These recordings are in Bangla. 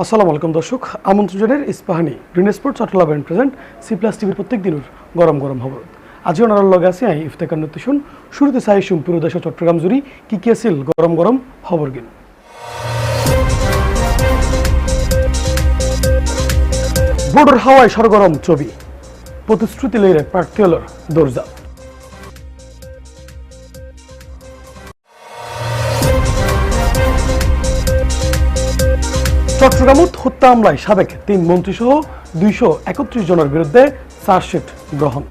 আসসালামু আলাইকুম দর্শক আমন্ত্রণ জানের ইস্পাহানি গ্রিন স্পোর্টস অটলা ব্যান্ড প্রেজেন্ট, সি প্লাস টিভির প্রত্যেক দিনের গরম গরম খবর। আজি ওনার লগে আছে আই ইফতেকার নতুন শুরুতে চাই সুমপুর দেশ চট্টগ্রাম জুড়ি কি কি আছিল গরম গরম খবর গিন বোর্ডের হাওয়ায় সরগরম ছবি। প্রতিশ্রুতি লইরে প্রার্থী হলর দরজা। চট্টগ্রামত হত্যা মামলায় সাবেক তিন মন্ত্রীসহ দুইশো একত্রিশ জনের বিরুদ্ধে চার্জশিট গ্রহণ।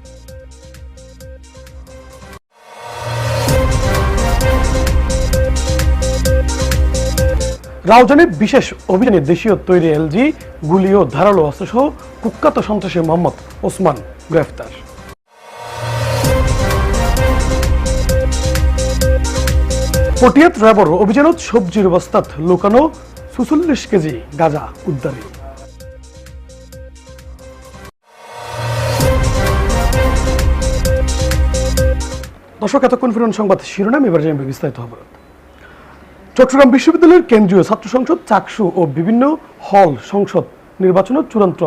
রাউজানে বিশেষ অভিযানে দেশীয় তৈরি এলজি, গুলি ও ধারালো অস্ত্রসহ কুখ্যাত সন্ত্রাসী মোহাম্মদ ওসমান গ্রেফতার। পটিয়াত র্যাবর অভিযানত সবজির বস্তাত লুকানো সুচল্লিশ কেজি গাঁজা উদ্ধারে। দর্শক, এতক্ষণ ফিরন সংবাদ শিরোনাম, এবার জানবে বিস্তারিত খবর। চট্টগ্রাম বিশ্ববিদ্যালয়ের কেন্দ্রীয় ছাত্র সংসদ, চাকসু ও বিভিন্ন হল সংসদ নির্বাচনের চূড়ান্ত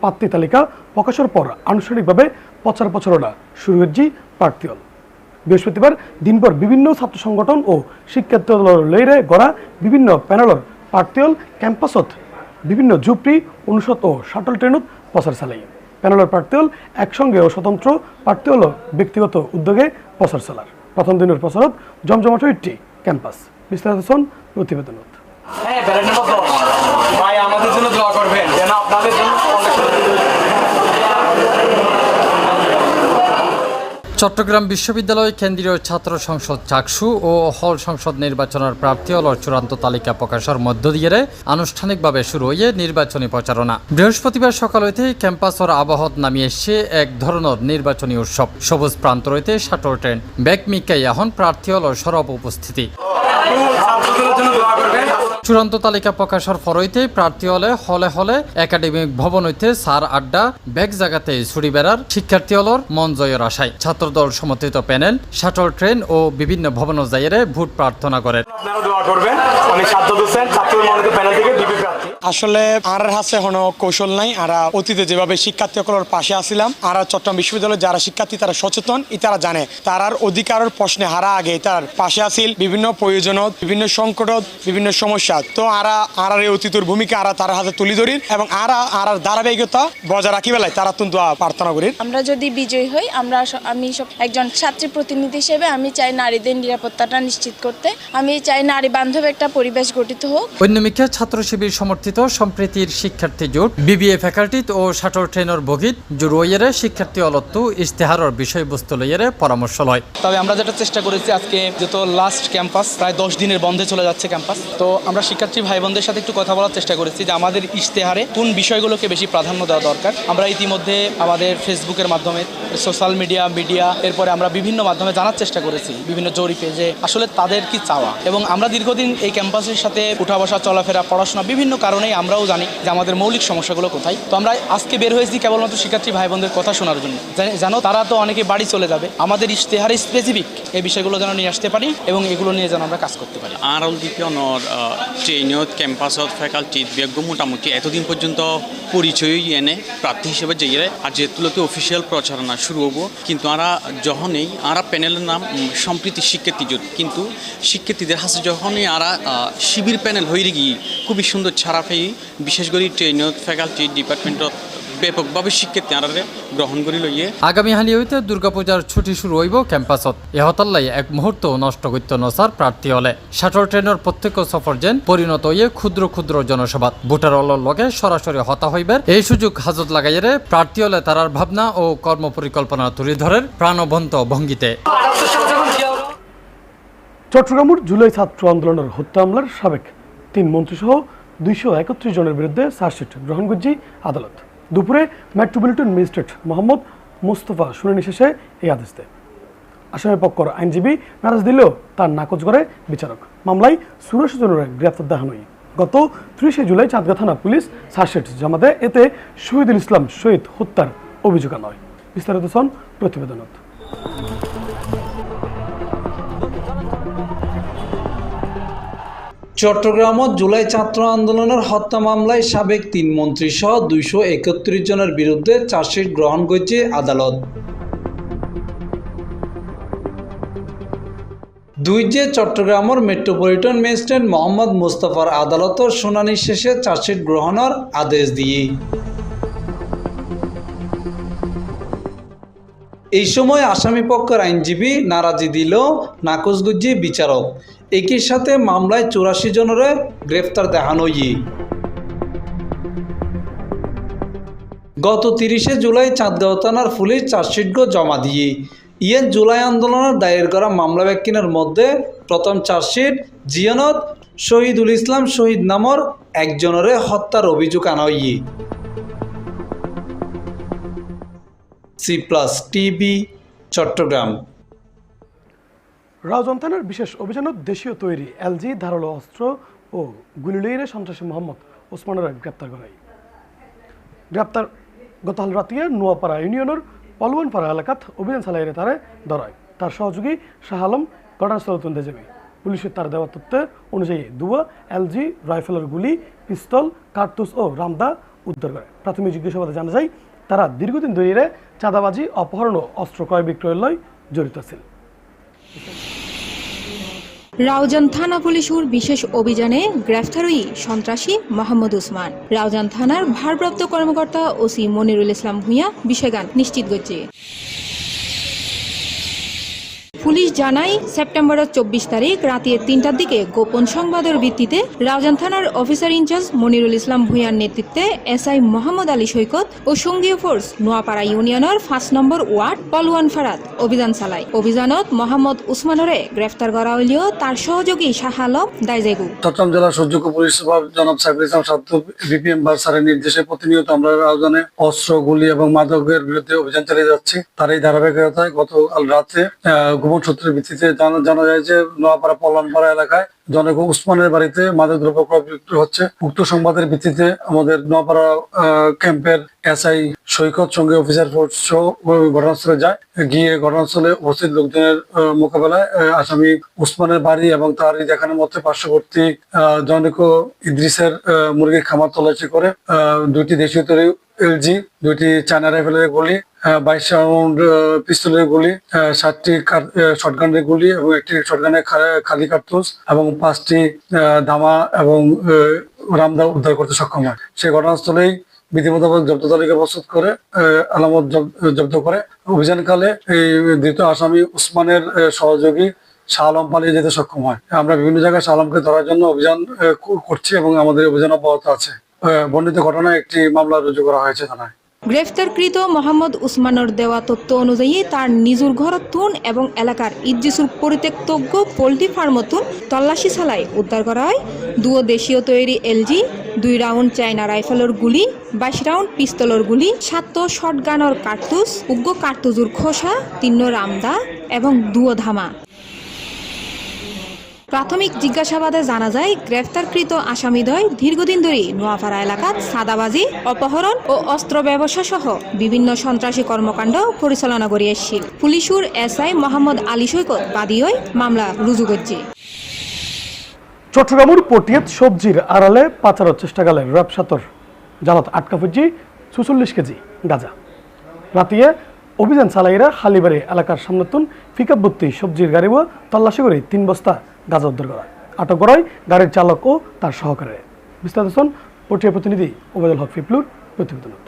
প্রার্থী তালিকা প্রকাশের পর আনুষ্ঠানিকভাবে প্রচার প্রচারণা শুরু হয়েছে প্রার্থী বৃহস্পতিবার দিনভর বিভিন্ন ছাত্র সংগঠন ও শিক্ষার্থী লইরে গড়া বিভিন্ন প্যানেলর প্রার্থী হল ক্যাম্পাসত বিভিন্ন ঝুপড়ি, অনুষদ ও শাটল ট্রেনত প্রচার চালাই প্যানেলের প্রার্থীল একসঙ্গে ও স্বতন্ত্র প্রার্থী হল ব্যক্তিগত উদ্যোগে প্রচার চালার। প্রথম দিনের প্রচারত জমজমাট একটি ক্যাম্পাস। বিস্তারিত প্রতিবেদনত। হ্যাঁ আমাদের জন্য দোয়া করবেন। যেন আপনাদের জন্য অনেক চট্টগ্রাম বিশ্ববিদ্যালয় কেন্দ্রীয় ছাত্র সংসদ চাকসু ও হল সংসদ নির্বাচনের প্রার্থী হলর চূড়ান্ত তালিকা প্রকাশের মধ্য দিয়ে আনুষ্ঠানিকভাবে শুরু হয়ে নির্বাচনী প্রচারণা। বৃহস্পতিবার সকাল হইতে ক্যাম্পাসর আবহত নামিয়ে এসে এক ধরনের নির্বাচনী উৎসব। সবুজ প্রান্ত রইতে শাটল ট্রেন। ব্যাক মিকাই এখন প্রার্থী হলর সরব উপস্থিতি। চূড়ান্ত তালিকা প্রকাশের ফরইতে প্রার্থী হলে হলে হলে একাডেমিক ভবন হইতে সার আড্ডা, ব্যাগ জাগাতে ছুটি বেড়ার শিক্ষার্থী হলর মন জয়ের আশায় ছাত্রদল সমর্থিত প্যানেল, শাটল ট্রেন ও বিভিন্ন ভবন জায়গায় ভোট প্রার্থনা করেন। আপনারা দোয়া করবেন, আমি সাদ্দ হোসেন ছাত্র মনোনীত প্যানেল থেকে বিপি প্রার্থী আসলে আর হাসে কোনো কৌশল নাই। আর অতীতে যেভাবে শিক্ষার্থীসকলের পাশে আসিলাম আর চট্টগ্রাম বিশ্ববিদ্যালয়ের যারা শিক্ষার্থী তারা সচেতন ই তারা জানে। তারার অধিকারের প্রশ্নে হারা আগে তার পাশে আসিল। বিভিন্ন প্রয়োজনত বিভিন্ন সংকটত বিভিন্ন সমস্যা। তো আরা আর এই অতীতের ভূমিকা আরা তার হাতে তুলি ধরির এবং আরা আর ধারাবাহিকতা বজায় রাখি বেলায় তারা কিন্তু প্রার্থনা করির আমরা যদি বিজয়ী হই আমরা আমি সব একজন ছাত্রী প্রতিনিধি হিসেবে আমি চাই নারীদের নিরাপত্তাটা নিশ্চিত করতে। আমি চাই নারী বান্ধব একটা পরিবেশ গঠিত হোক। অন্যমিকে ছাত্র শিবির সমর্থিত সম্প্রীতির শিক্ষার্থী জোট, বিবিএ ফ্যাকাল্টিত ও শাটল ট্রেনের বগিত জুরুইয়েরে শিক্ষার্থী অলত্তু ইশতেহারের বিষয়বস্তু লইয়েরে পরামর্শ লয়। তবে আমরা যেটা চেষ্টা করেছি আজকে যেহেতু লাস্ট ক্যাম্পাস প্রায় দশ দিনের বন্ধে চলে যাচ্ছে ক্যাম্পাস তো আমরা শিক্ষার্থী ভাই বোনদের সাথে একটু কথা বলার চেষ্টা করেছি যে আমাদের ইশতেহারে কোন বিষয়গুলোকে বেশি প্রাধান্য দেওয়া দরকার। আমরা ইতিমধ্যে আমাদের ফেসবুকের মাধ্যমে, সোশ্যাল মিডিয়া মিডিয়া, এরপরে আমরা বিভিন্ন মাধ্যমে জানার চেষ্টা করেছি, বিভিন্ন জরিপে যে আসলে তাদের কি চাওয়া। এবং আমরা দীর্ঘদিন এই ক্যাম্পাসের সাথে উঠা বসা, চলাফেরা, পড়াশোনা বিভিন্ন কারণেই আমরাও জানি যে আমাদের মৌলিক সমস্যাগুলো কোথায়। তো আমরা আজকে বের হয়েছি কেবলমাত্র শিক্ষার্থী ভাই বোনদের কথা শোনার জন্য। জানি- তারা তো অনেকে বাড়ি চলে যাবে। আমাদের ইশতেহারে স্পেসিফিক এই বিষয়গুলো যেন নিয়ে আসতে পারি এবং এগুলো নিয়ে যেন আমরা কাজ করতে পারি। আৰল দ্বিতীয়নৰ ট্ৰেইনত কেম্পাছত ফেকাল্টিত বেগো মোটামুটি এতদিন পর্যন্ত পরিচয় এনে প্রার্থী হিসেবে যাইয়ে আর যেহেতুলোকে অফিসিয়াল প্রচারণা শুরু হব, কিন্তু আরা যখনই, আরা প্যানেলের নাম সম্প্রীতি শিক্ষার্থী জোট। কিন্তু শিক্ষার্থীদের হাতে যখনই আরা শিবির প্যানেল হয়ে গিয়ে খুবই সুন্দর ছাড়া পেয়ে বিশেষ করে ট্রেইনত ফেকাল্টি ডিপার্টমেন্টত ব্যাপকভাবে শিক্ষার্থী আরারে গ্রহণ করে লইয়ে আগামী হালি হইতে দুর্গাপূজার ছুটি শুরু হইব ক্যাম্পাসত। এহতাল্লাই এক মুহূর্ত নষ্ট করতে নসার প্রার্থী হলে। শাটল ট্রেনের প্রত্যেক সফর যেন পরিণত হইয়ে ক্ষুদ্র ক্ষুদ্র জনসভাত। ভোটার অলর লগে সরাসরি হতা হইবের এই সুযোগ হাজত লাগাইয়ে প্রার্থী হলে তারার ভাবনা ও কর্ম পরিকল্পনা তুলে ধরের প্রাণবন্ত ভঙ্গিতে। চট্টগ্রামের জুলাই ছাত্র আন্দোলনের হত্যা মামলার সাবেক তিন মন্ত্রীসহ দুইশো একত্রিশ জনের বিরুদ্ধে চার্জশিট গ্রহণ করছে আদালত। দুপুরে মেট্রোপলিটন ম্যাজিস্ট্রেট মোহাম্মদ মুস্তফা শুনানি শেষে এই আদেশ দেয়। আসামের পক্ষর আইনজীবী নারাজ দিলেও তার নাকচ করে বিচারক। মামলায় সুরেশ জনের গ্রেফতার দেখানো হয়। গত ত্রিশে জুলাই চাঁদগা থানা পুলিশ চার্জশিট জমা দেয়। এতে শহীদুল ইসলাম শহীদ হত্যার অভিযোগ আনা হয়। বিস্তারিত শোন প্রতিবেদনত। চট্টগ্রামত জুলাই ছাত্র আন্দোলনের হত্যা মামলায় সাবেক তিন মন্ত্রী সহ দুইশো একত্রিশ জনের বিরুদ্ধে চার্জশিট গ্রহণ করছে আদালত। দুই যে চট্টগ্রামের মেট্রোপলিটন ম্যাজিস্ট্রেট মোহাম্মদ মুস্তাফার আদালতের শুনানি শেষে চার্জশিট গ্রহণের আদেশ দিয়ে। এই সময় আসামি পক্ষের আইনজীবী নারাজি দিল নাকচগুজ্জি বিচারক। একই সাথে মামলায় চুরাশি জনের গ্রেফতার দেখানো ই গত তিরিশে জুলাই চাঁদগাঁও থানার পুলিশ চার্জশিটগো জমা দিয়ে। ইয়েন জুলাই আন্দোলনের দায়ের করা মামলা ব্যক্তিনের মধ্যে প্রথম চার্জশিট জিয়ানত শহীদুল ইসলাম শহীদ নামর একজনের হত্যার অভিযোগ আনা C plus TV Chattogram. Raozan বিশেষ অভিযানত দেশীয় তৈরি এলজি, ধারালো অস্ত্র ও গুলি লইরে সন্ত্রাসী মোহাম্মদ ওসমানের গ্রেপ্তার করাই গ্রেপ্তার গতকাল রাতিয়ে নোয়াপাড়া ইউনিয়নের পলবনপাড়া এলাকাত অভিযান চালাইরে তারে ধরায়। তার সহযোগী শাহ আলম ঘটনাস্থল যাবে। পুলিশের তার দেওয়া তথ্য অনুযায়ী দুয়া, এলজি, রাইফেলের গুলি, পিস্তল কার্তুস ও রামদা উদ্ধার করে। প্রাথমিক জিজ্ঞাসাবাদে জানা যায় তারা দীর্ঘদিন ধরে চাঁদাবাজি, অপহরণ ও অস্ত্র ক্রয় বিক্রয়ের লয় জড়িত ছিল রাউজান থানা পুলিশের বিশেষ অভিযানে গ্রেফতার হই সন্ত্রাসী মোহাম্মদ উসমান। রাউজান থানার ভারপ্রাপ্ত কর্মকর্তা ওসি মনিরুল ইসলাম ভূঁইয়া বিষয়গান নিশ্চিত করছে। পুলিশ জানায়, সেপ্টেম্বরের চব্বিশ তারিখ রাতে তিনটার দিকে গোপন সংবাদের ভিত্তিতে রাউজান থানার officer in charge Monirul Islam ভূঁইয়ার নেতৃত্বে এসআই মোহাম্মদ আলী সৈকত ও সঙ্গীয় ফোর্স নোয়াপাড়া ইউনিয়নের পাঁচ নম্বর ওয়ার্ড পলওয়ান ফারাত অভিযান চালায়। অভিযানত মোহাম্মদ উসমানরে গ্রেফতার করা হইলেও তার সহযোগী শাহ আলম দাইজেগু চট্টগ্রাম জেলা সূর্যক পুলিশ সুপার জনাব সাইফুল ইসলাম সাদ্দু বিপিএম বার স্যারের নির্দেশে প্রতিনিয়ত আমরা রাজধানে অস্ত্র, গুলি এবং মাদকের বিরুদ্ধে অভিযান চালিয়ে যাচ্ছি। তার এই ধারাবাহিকতায় গতকাল রাতে গোপন সূত্রের ভিত্তিতে জানা যায় যে নোয়াপাড়া পল্লানপাড়া এলাকায় জনক উসমানের বাড়িতে মাদক দ্রব্য ক্রয় বিক্রি হচ্ছে। উক্ত সংবাদের ভিত্তিতে আমাদের নোয়াপাড়া ক্যাম্পের এসআই সৈকত সঙ্গে অফিসার ফোর্স ঘটনাস্থলে যায়। গিয়ে ঘটনাস্থলে উপস্থিত লোকজনের মোকাবেলায় আসামি উসমানের বাড়ি এবং তার দেখানোর মধ্যে পার্শ্ববর্তী জনক ইদ্রিসের মুরগির খামার তল্লাশি করে দুইটি দেশীয় তৈরি এলজি, দুইটি চায়না রাইফেলের গুলি বাইশ রাউন্ড পিস্তলের গুলি ষাটটি শটগানের গুলি এবং একটি শটগানের খালি কার্তুস এবং পাঁচটি ধামা এবং রামদা উদ্ধার করতে সক্ষম হয়। সেই ঘটনাস্থলেই বিধি মোতাবেক জব্দ তালিকা প্রস্তুত করে আলামত জব- জব্দ করে। অভিযানকালে এই দ্বিতীয় আসামি উসমানের সহযোগী শাহ আলম পালিয়ে যেতে সক্ষম হয়। আমরা বিভিন্ন জায়গায় শাহ আলমকে ধরার জন্য অভিযান করছি এবং আমাদের অভিযান অব্যাহত আছে। বর্ণিত ঘটনায় একটি মামলা রুজু করা হয়েছে থানায়। গ্রেফতারকৃত মোহাম্মদ উসমানের দেওয়া তথ্য অনুযায়ী তার নিজুর ঘরতুন এবং এলাকার ইজ্জিসুর পরিত্যক্তজ্ঞ পোল্ট্রি ফার্মতুন তল্লাশি চালাই উদ্ধার করা হয় দুও দেশীয় তৈরি এলজি, দুই রাউন্ড চাইনা রাইফেলের গুলি, বাইশ রাউন্ড পিস্তলের গুলি, সাতটো শটগানের কার্তুস উগ্র কার্তুজুর খোসা তিন্ন রামদা এবং দুও ধামা। প্রাথমিক জিজ্ঞাসাবাদে জানা যায়, গ্রেফতারকৃত আসামিদ্বয় দীর্ঘদিন ধরে নোয়াপাড়া এলাকাত সাদাবাজি, অপহরণ ও অস্ত্র ব্যবসা সহ বিভিন্ন সন্ত্রাসী কর্মকাণ্ড পরিচালনা করে এসেছিল। পুলিশুর এসআই মোহাম্মদ আলী সৈকত বাদী হয়ে মামলা রুজু করছে। চট্টগ্রামের পটিয়াত সবজির আড়ালে পাচারের চেষ্টা গেলে র্যাব সাতর জালত আটকা ফুজি চুচল্লিশ কেজি গাঁজা। রাতিয়ে অভিযান চালাইরা হালিবাড়ি এলাকার সামনেতুন পিকআপ ভর্তি সবজির গাড়ি ও তল্লাশি করে তিন বস্তা গাঁজা উদ্ধার করা। আটক করায় গাড়ির চালক ও তার সহকারে। বিস্তারিত শুন পটিয়া প্রতিনিধি ওবায়দুল হক ফিপলুর প্রতিবেদনত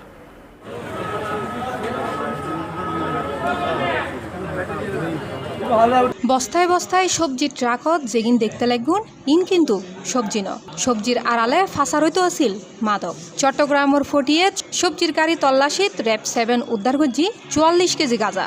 বস্তায় বস্তায় সবজি ট্রাকত যেগিন দেখতে লাগুন, ইন কিন্তু সবজি ন। সবজির আড়ালে ফাঁসার হইতো আছিল মাদক। চট্টগ্রামের ফটিয়ে সবজির গাড়ি তল্লাশিত র্যাব সেভেন উদ্ধার করছি চুয়াল্লিশ কেজি গাঁজা।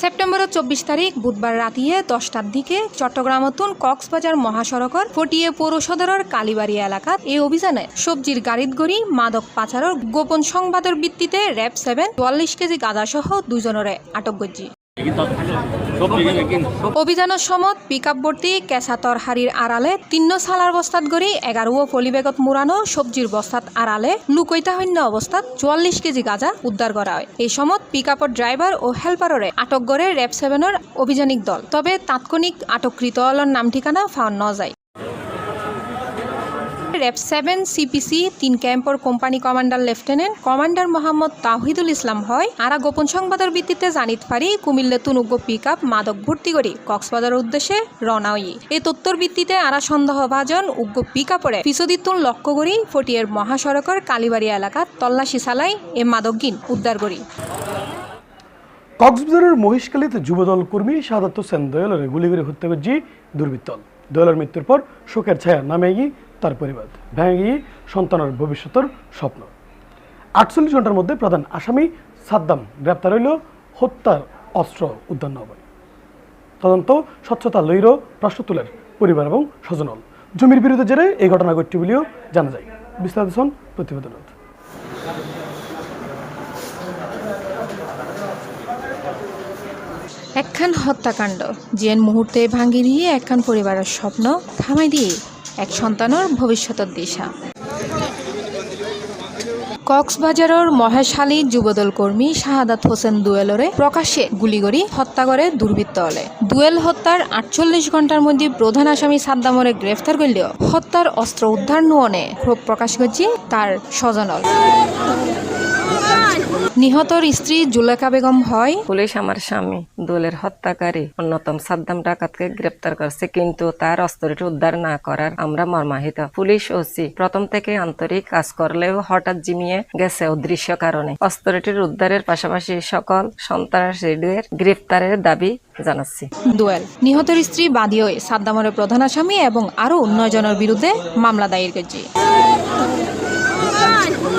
সেপ্টেম্বরের চব্বিশ তারিখ বুধবার রাতিয়ে দশটার দিকে চট্টগ্রামতুন কক্সবাজার মহাসড়কর ফটিয়ে পৌর সদরের কালীবাড়ি এলাকাত এই অভিযানে সবজির গাড়িত গড়ি মাদক পাচারের গোপন সংবাদের ভিত্তিতে র্যাব সেভেন চুয়াল্লিশ কেজি গাঁজা সহ দুজনরে আটক করছি। অভিযানৰ সময়ত পিকআপ ভৰ্তি কেঁচা তৰহাৰীৰ আড়ালে তিন্ন চালাৰ বস্তাত গৰি এগারো পলিবেগত মোৰানো চব্জিৰ বস্তাত আড়ালে লুকৈতাশূন্য অৱস্থাত চুয়াল্লিশ কেজি গাঁজা উদ্ধার করা হয়। এই সময়ত পিকআপৰ ড্ৰাইভাৰ ও হেল্পাৰৰে আটক গড়ে ৰেপ সেভেনৰ অভিযানিক দল। তবে তাৎক্ষণিক আটককৃত নাম ঠিকানা পাওয়া নাযায়। রেপ সেভেন সিপিসি তিন ক্যাম্পর company commander lieutenant commander Mohammad Tahidul Islam হয়। আরা গোপন সংবাদের ভিত্তিতে জানিত পারি, কুমিল্লা তুনুগ্য পিক আপ মাদক ভর্তি করি কক্সবাজারের উদ্দেশ্যে রওনা হই। এই তথ্যর ভিত্তিতে আরা সন্দেহভাজন উগ্র পিক আপরে পিছদিতুন লক্ষ্য করি ফটিয়ার মহাসড়কের কালীবাড়ি এলাকাত তল্লাশি চালাই এ মাদকগিন উদ্ধার করি। কক্সবাজারের মহিষকালীতে যুবদল কর্মী শাহাদাত হোসেন দয়ালের গুলি করে হত্যা করছি দুর্বৃত্তল। দয়ালের মৃত্যুর পর শোকের ছায়া নামে গিয়ে তার পরিবার। ভেঙে সন্তানের ভবিষ্যতের স্বপ্ন। আটচল্লিশ ঘণ্টার মধ্যে প্রধান আসামি সাদ্দাম গ্রেপ্তার হইল। হত্যার অস্ত্র উদ্ধার তদন্ত স্বচ্ছতা লইর প্রশ্ন তুলের পরিবার এবং স্বজনল জমির বিরুদ্ধে জেরে এই ঘটনা ঘটছে বলেও জানা যায়। বিস্তারিত শোন প্রতিবেদনত একখান হত্যাকাণ্ড। যেন মুহূর্তে ভাঙ্গি দিয়ে একখান পরিবারের স্বপ্ন থামাই দিয়ে এক সন্তানের ভবিষ্যতের দিশা। কক্সবাজারের মহেশালী যুবদল কর্মী শাহাদাত হোসেন দুয়েলরে প্রকাশ্যে গুলি করে হত্যা করে দুর্বৃত্ত হলে। দুয়েল হত্যার আটচল্লিশ ঘণ্টার মধ্যে প্রধান আসামি সাদ্দামরে গ্রেফতার করলেও হত্যার অস্ত্র উদ্ধার নুয়নে ক্ষোভ প্রকাশ করছে তার স্বজনল নিহতর স্ত্রী জুলেখা বেগম হয়? পুলিশ আমার স্বামী দোলের হত্যাকারী। অন্যতম সাদ্দাম ডাকাতকে গ্রেপ্তার করছে কিন্তু তার অস্ত্রটি উদ্ধার না করার আমরা মর্মাহিত। পুলিশ ওসি প্রথম থেকে আন্তরিক কাজ করলেও হঠাৎ জিমিয়ে গেছে অদৃশ্য কারণে। অস্ত্রটির উদ্ধারের পাশাপাশি সকল সন্ত্রাসীদের গ্রেপ্তারের দাবি জানাচ্ছি। দোয়েল। নিহতের স্ত্রী বাদীয় সাদ্দামের প্রধান আসামি এবং আরও নয় জনের বিরুদ্ধে মামলা দায়ের করেছে।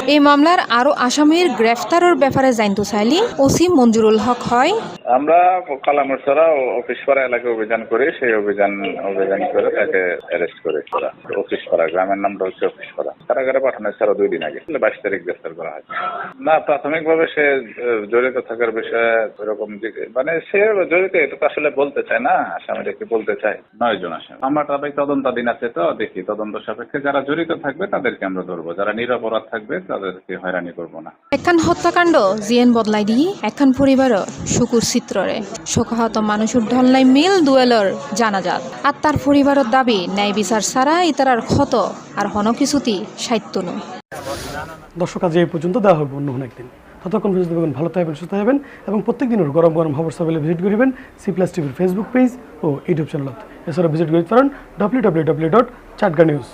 এই মামলার আরও আসামির গ্রেফতারের ব্যাপারে জানতে চাইলি ওসি মঞ্জুরুল হক হয়। আমরা কালামরসরা অফিস পাড়া এলাকায় অভিযান করি সেই অভিযান অভিযান করে তাকে অ্যারেস্ট করে অফিস পাড়া গ্রামের নামটা হচ্ছে অফিস পাড়া। কারাগারে পাঠানো ছাড়া দুই দিন আগে। বাইশ তারিখ গ্রেফতার করা হয়। না প্রাথমিকভাবে সে জড়িত থাকার বিষয়ে এরকম দিকে- মানে সে জড়িত এটা তো আসলে বলতে চায় না আসামিরা কি বলতে চায়? নয় জন আসামি। আমরা তাদের তদন্তাধীন আছে তো দেখি তদন্ত সাপেক্ষে যারা জড়িত থাকবে তাদেরকে আমরা ধরবো। যারা নিরপরাধ থাকবে তাদেরকে হয়রানি করব না। একখান হত্যাকাণ্ড জিয়েন বদলাই দি একখান পরিবার শুকুর চিত্ররে। শোকাহত মানুষের ঢলনাই মিল দুয়েলর জানাজাত। আর তার পরিবারের দাবি ন্যায় বিচার ছাড়া ইতারার ক্ষত আর হন কিছুতি সাহিত্য নয়। দর্শক আজ এই পর্যন্ত দেওয়া হবে অন্য একদিন। ততক্ষণ পর্যন্ত দেখবেন ভালো থাকবেন সুস্থ থাকবেন এবং প্রত্যেক দিনের গরম গরম খবর সবাই ভিজিট করিবেন সি প্লাস টিভির ফেসবুক পেজ ও ইউটিউব চ্যানেলত এছাড়া ভিজিট করতে পারেন W W W dot Chatga news